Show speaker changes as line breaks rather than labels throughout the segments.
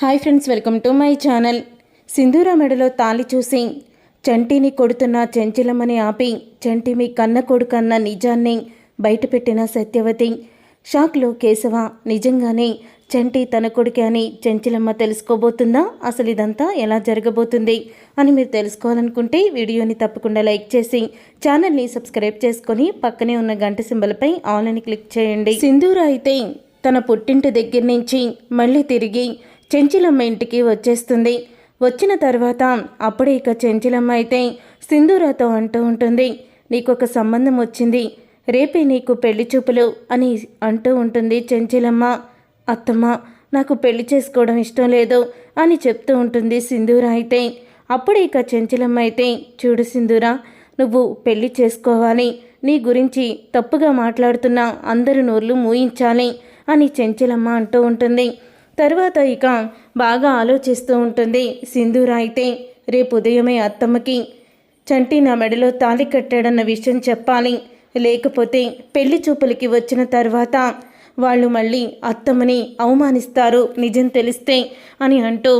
Hi friends welcome to my channel. సింధూర మెడలో తాళి చూసి చంటిని కొడుతున్న చెంచలమని ఆపి చంటి మీ కన్న కొడుకన్న నిజాన్ని బయటపెట్టిన సత్యవతి. షాక్లో కేశవ నిజంగానే చంటి తన కొడుకే అని చెంచలమ్మ తెలుసుకోబోతుందా? అసలు ఇదంతా ఎలా జరగబోతుంది అని మీరు తెలుసుకోవాలనుకుంటే వీడియోని తప్పకుండా లైక్ చేసి ఛానల్ని సబ్స్క్రైబ్ చేసుకొని పక్కనే ఉన్న గంట సింబల్పై ఆల్ అని క్లిక్ చేయండి. సింధూర అయితే తన పుట్టింటి దగ్గర నుంచి మళ్ళీ తిరిగి చెంచిలమ్మ ఇంటికి వచ్చేస్తుంది. వచ్చిన తర్వాత అప్పుడే ఇక చెంచిలమ్మ అయితే సింధూరాతో అంటూ ఉంటుంది నీకు ఒక సంబంధం వచ్చింది రేపే నీకు పెళ్ళి చూపులు అని అంటూ ఉంటుంది చెంచిలమ్మ. అత్తమ్మ నాకు పెళ్ళి చేసుకోవడం ఇష్టం లేదు అని చెప్తూ ఉంటుంది సింధూర అయితే. అప్పుడే ఇక చెంచిలమ్మ అయితే చూడు సింధూర నువ్వు పెళ్ళి చేసుకోవాలి నీ గురించి తప్పుగా మాట్లాడుతున్న అందరి నోర్లు మూయించాలి అని చెంచలమ్మ అంటూ ఉంటుంది. తర్వాత ఇక బాగా ఆలోచిస్తూ ఉంటుంది సింధూర అయితే. రేపు ఉదయమే అత్తమ్మకి చంటి నా మెడలో తాళి కట్టాడన్న విషయం చెప్పాలి. లేకపోతే పెళ్ళి చూపులకి వచ్చిన తర్వాత వాళ్ళు మళ్ళీ అత్తమ్మని అవమానిస్తారు నిజం తెలిస్తే అని అంటూ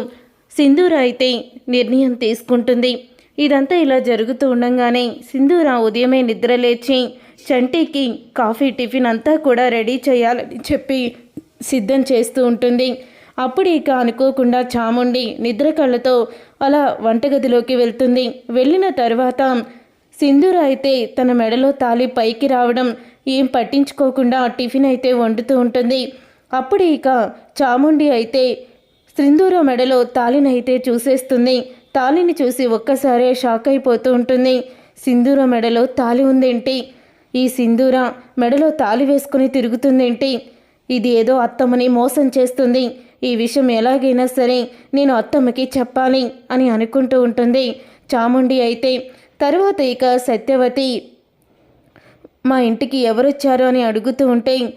సింధూర అయితే నిర్ణయం తీసుకుంటుంది. ఇదంతా ఇలా జరుగుతూ ఉండగానే సింధూర ఉదయమే నిద్రలేచి చంటికి కాఫీ టిఫిన్ అంతా కూడా రెడీ చేయాలని చెప్పి సిద్ధం చేస్తూ ఉంటుంది. అప్పుడు ఇక అనుకోకుండా చాముండి నిద్ర కళ్ళతో అలా వంటగదిలోకి వెళ్తుంది. వెళ్ళిన తర్వాత సింధూర అయితే తన మెడలో తాలి పైకి రావడం ఏం పట్టించుకోకుండా టిఫిన్ అయితే వండుతూ ఉంటుంది. అప్పుడు ఇక చాముండి అయితే సింధూర మెడలో తాలినైతే చూసేస్తుంది. తాలిని చూసి ఒక్కసారే షాక్ అయిపోతూ ఉంటుంది. సింధూర మెడలో తాలి ఉందేంటి? ఈ సింధూర మెడలో తాలి వేసుకుని తిరుగుతుందేంటి? ఇది ఏదో అత్తమ్మని మోసం చేస్తుంది. ఈ విషయం ఎలాగైనా సరే నేను అత్తమ్మకి చెప్పాలి అని అనుకుంటూ ఉంటుంది. చాముండి అయితే తర్వాత ఇక సత్యవతి మా ఇంటికి ఎవరొచ్చారు అని అడుగుతూ ఉంటే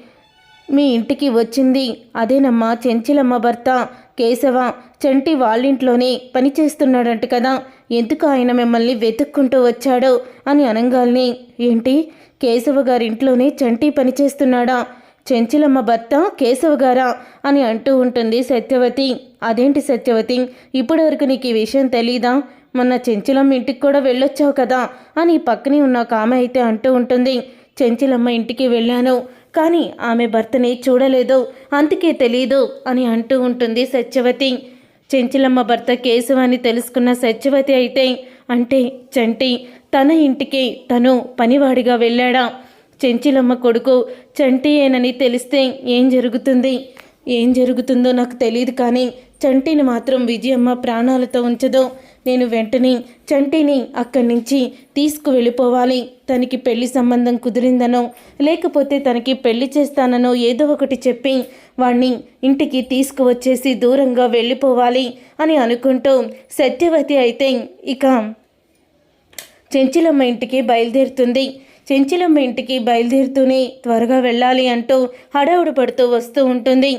మీ ఇంటికి వచ్చింది. అదేనమ్మా చెంచిలమ్మ భర్త. కేశవ చంటి వాళ్ళింట్లోనే పనిచేస్తున్నాడంట కదా. ఎందుకు ఆయన మిమ్మల్ని వెతుక్కుంటూ వచ్చాడో? అని అనగాల్ని ఏంటి? కేశవ గారింట్లోనే చంటి పనిచేస్తున్నాడా చెంచిలమ్మ భర్త కేశవ గారా అని అంటూ ఉంటుంది సత్యవతి. అదేంటి సత్యవతి? ఇప్పటివరకు నీకు ఈ విషయం తెలీదా? మొన్న చెంచిలమ్మ ఇంటికి కూడా వెళ్ళొచ్చావు కదా అని పక్కనే ఉన్న ఒక ఆమె అయితే అంటూ ఉంటుంది. చెంచిలమ్మ ఇంటికి వెళ్ళాను కానీ ఆమె భర్తని చూడలేదు అందుకే తెలీదు అని అంటూ ఉంటుంది సత్యవతి. చెంచిలమ్మ భర్త కేశవ అని తెలుసుకున్న సత్యవతి అయితే అంటే చంటి తన ఇంటికి తను పనివాడిగా వెళ్ళాడా? చెంచిలమ్మ కొడుకు చంటియేనని తెలిస్తే ఏం జరుగుతుంది? ఏం జరుగుతుందో నాకు తెలియదు కానీ చంటిని మాత్రం విజయమ్మ ప్రాణాలతో ఉంచదో. నేను వెంటనే చంటిని అక్కడి నుంచి తీసుకువెళ్ళిపోవాలి. తనకి పెళ్ళి సంబంధం కుదిరిందనో లేకపోతే తనకి పెళ్ళి చేస్తాననో ఏదో ఒకటి చెప్పి వాణ్ణి ఇంటికి తీసుకువచ్చేసి దూరంగా వెళ్ళిపోవాలి అని అనుకుంటూ సత్యవతి అయితే ఇక చెంచిలమ్మ ఇంటికి బయలుదేరుతుంది. చెంచిలమ్మ ఇంటికి బయలుదేరుతూనే త్వరగా వెళ్ళాలి అంటూ హడావుడు పడుతూ వస్తూ ఉంటుంది.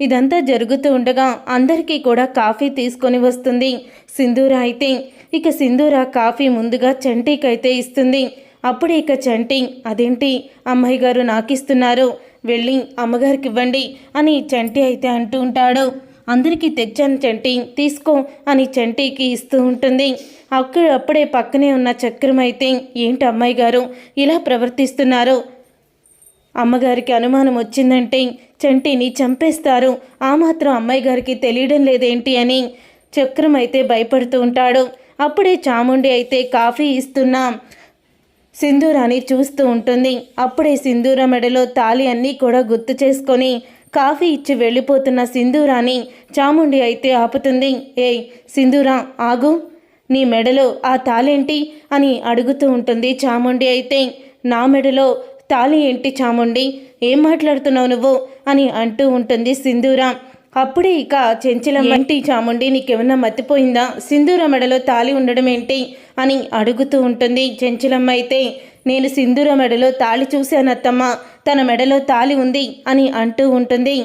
ఇదంతా జరుగుతూ ఉండగా అందరికీ కూడా కాఫీ తీసుకొని వస్తుంది. సింధూర అయితే ఇక సింధూర కాఫీ ముందుగా చంటీకైతే ఇస్తుంది. అప్పుడు ఇక చంటి అదేంటి? అమ్మాయి గారు నాకిస్తున్నారు. వెళ్ళి అమ్మగారికి ఇవ్వండి అని చంటి అయితే అంటూ ఉంటాడు. అందరికీ తెచ్చాను చంటి తీసుకో అని చంటికి ఇస్తూ ఉంటుంది. అక్కడ అప్పుడే పక్కనే ఉన్న చక్రం అయితే ఏంటి అమ్మాయి గారు? ఇలా ప్రవర్తిస్తున్నారు. అమ్మగారికి అనుమానం వచ్చిందంటే చంటిని చంపేస్తారు. ఆ మాత్రం అమ్మాయి గారికి తెలియడం లేదేంటి అని చక్రం అయితే భయపడుతూ ఉంటాడు. అప్పుడే చాముండి అయితే కాఫీ ఇస్తున్నాం సింధూరాని చూస్తూ ఉంటుంది. అప్పుడే సింధూర మెడలో తాలి అన్నీ కూడా గుర్తు చేసుకొని కాఫీ ఇచ్చి వెళ్ళిపోతున్న సింధూరాని చాముండి అయితే ఆపుతుంది. ఏయ్ సింధూరా ఆగు. నీ మెడలో ఆ తాళేంటి అని అడుగుతూ ఉంటుంది చాముండి అయితే. నా మెడలో తాళి ఏంటి చాముండి? ఏం మాట్లాడుతున్నావు నువ్వు? అని అంటూ ఉంటుంది సింధూరా. అప్పుడే ఇక చెంచలం ఏంటి? చాముండి నీకేమన్నా మతిపోయిందా? సింధూర మెడలో తాళి ఉండడం ఏంటి అని అడుగుతూ ఉంటుంది చెంచలమ్మ అయితే. నేను సింధూర మెడలో తాళి చూశాను అత్తమ్మ తన మెడలో తాళి ఉంది అని అంటూ ఉంటుంది.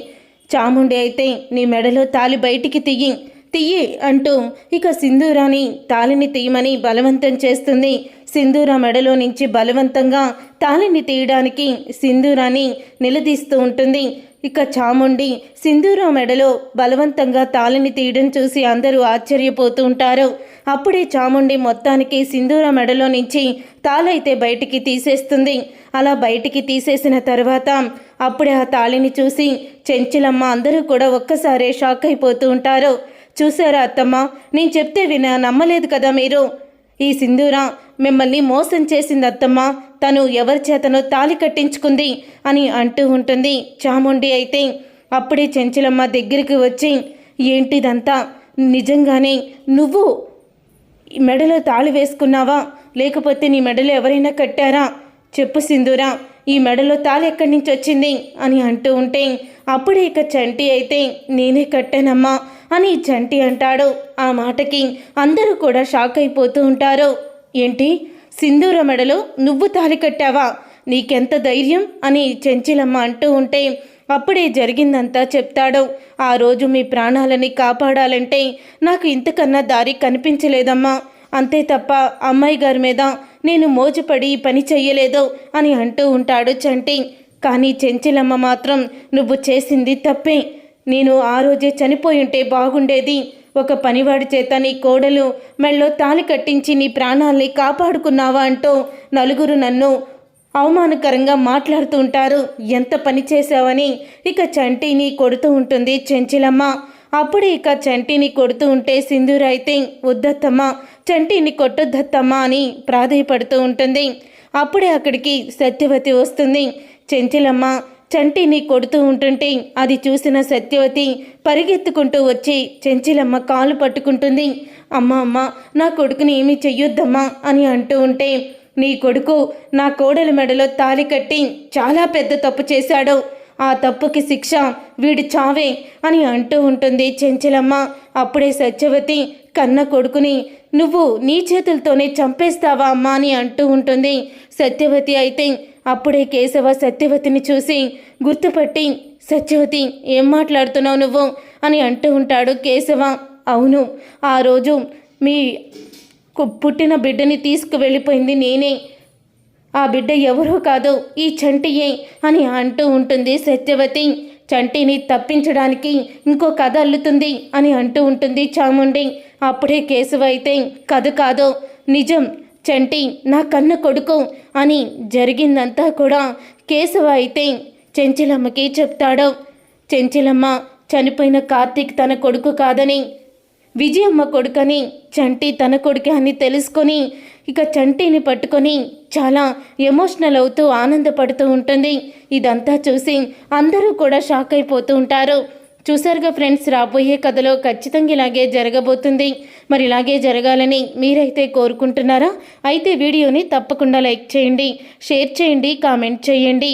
చాముండి అయితే నీ మెడలో తాళి బయటికి తిగి తీయి అంటూ ఇక సింధూరాని తాళిని తీయమని బలవంతం చేస్తుంది. సింధూర మెడలో నుంచి బలవంతంగా తాళిని తీయడానికి సింధూరాన్ని నిలదీస్తూ ఉంటుంది. ఇక చాముండి సింధూర మెడలో బలవంతంగా తాళిని తీయడం చూసి అందరూ ఆశ్చర్యపోతూ ఉంటారు. అప్పుడే చాముండి మొత్తానికి సింధూర మెడలో నుంచి తాళైతే బయటికి తీసేస్తుంది. అలా బయటికి తీసేసిన తర్వాత అప్పుడే ఆ తాళిని చూసి చెంచులమ్మ అందరూ కూడా ఒక్కసారే షాక్ అయిపోతూ ఉంటారు. చూసారా అత్తమ్మ? నేను చెప్తే విన నమ్మలేదు కదా మీరు? ఈ సింధూర మిమ్మల్ని మోసం చేసింది అత్తమ్మ. తను ఎవరి చేతనో తాలి కట్టించుకుంది అని అంటూ ఉంటుంది చాముండి అయితే. అప్పుడే చెంచలమ్మ దగ్గరికి వచ్చి ఏంటిదంతా? నిజంగానే నువ్వు మెడలో తాళి వేసుకున్నావా? లేకపోతే నీ మెడలో ఎవరైనా కట్టారా? చెప్పు సింధూరా. ఈ మెడలో తాళి ఎక్కడి నుంచి వచ్చింది? అని అంటూ ఉంటే అప్పుడే ఇక చంటి అయితే నేనే కట్టానమ్మా అని చంటి అంటాడు. ఆ మాటకి అందరూ కూడా షాక్ అయిపోతూ ఉంటారు. ఏంటి? సింధూర మెడలో నువ్వు తాళి కట్టావా? నీకెంత ధైర్యం? అని చెంచిలమ్మ అంటూ ఉంటే అప్పుడే జరిగిందంతా చెప్తాడు. ఆ రోజు మీ ప్రాణాలని కాపాడాలంటే నాకు ఇంతకన్నా దారి కనిపించలేదమ్మా. అంతే తప్ప అమ్మాయి గారి మీద నేను మోజుపడి ఈ పని చెయ్యలేదో అని అంటూ ఉంటాడు చంటి. కానీ చెంచిలమ్మ మాత్రం నువ్వు చేసింది తప్పే. నేను ఆ రోజే చనిపోయి ఉంటే బాగుండేది. ఒక పనివాడి చేత నీ కోడలు మెళ్ళో తాలి కట్టించి నీ ప్రాణాల్ని కాపాడుకున్నావా? అంటూ నలుగురు నన్ను అవమానకరంగా మాట్లాడుతూ ఉంటారు. ఎంత పని చేశావని? ఇక చంటిని కొడుతూ ఉంటుంది చెంచిలమ్మ అప్పుడే ఇక చంటిని కొడుతూ ఉంటే సింధూర్ అయితే వద్దత్తమ్మ చంటిని కొట్టొద్దత్తమ్మా అని ప్రాధేయపడుతూ ఉంటుంది. అప్పుడే అక్కడికి సత్యవతి వస్తుంది. చెంచిలమ్మ చంటిని కొడుతూ ఉంటుంటే అది చూసిన సత్యవతి పరిగెత్తుకుంటూ వచ్చి చెంచిలమ్మ కాలు పట్టుకుంటుంది. అమ్మ అమ్మ నా కొడుకుని ఏమీ చెయ్యొద్దమ్మా అని అంటూ ఉంటే నీ కొడుకు నా కోడలి మెడలో తాలి కట్టి చాలా పెద్ద తప్పు చేశాడు. ఆ తప్పుకి శిక్ష వీడి చావే అని అంటూ ఉంటుంది చెంచలమ్మ. అప్పుడే సత్యవతి కన్న కొడుకుని నువ్వు నీ చేతులతోనే చంపేస్తావా అమ్మా? అని అంటూ ఉంటుంది. సత్యవతి అయితే అప్పుడే కేశవ సత్యవతిని చూసి గుర్తుపట్టి సత్యవతి ఏం మాట్లాడుతున్నావు నువ్వు? అని అంటూ ఉంటాడు కేశవ. అవును ఆ రోజు మీ పుట్టిన బిడ్డని తీసుకువెళ్ళిపోయింది నేనే. ఆ బిడ్డ ఎవరో కాదు ఈ చంటియే అని అంటూ ఉంటుంది సత్యవతి. చంటిని తప్పించడానికి ఇంకో కథ అల్లుతుంది అని అంటూ ఉంటుంది చాముండి. అప్పుడే కేశవ అయితే కథ కాదు నిజం. చంటి నా కన్న కొడుకు అని జరిగిందంతా కూడా కేశవ అయితే చెంచిలమ్మకి చెప్తాడు. చెంచిలమ్మ చనిపోయిన కార్తీక్ తన కొడుకు కాదని విజయమ్మ కొడుకని చంటి తన కొడుకే అని తెలుసుకొని ఇక చంటిని పట్టుకొని చాలా ఎమోషనల్ అవుతూ ఆనందపడుతూ ఉంటుంది. ఇదంతా చూసి అందరూ కూడా షాక్ అయిపోతూ ఉంటారు. చూసారుగా ఫ్రెండ్స్ రాబోయే కథలో ఖచ్చితంగా ఇలాగే జరగబోతుంది. మరి ఇలాగే జరగాలని మీరైతే కోరుకుంటున్నారా? అయితే వీడియోని తప్పకుండా లైక్ చేయండి షేర్ చేయండి కామెంట్ చేయండి.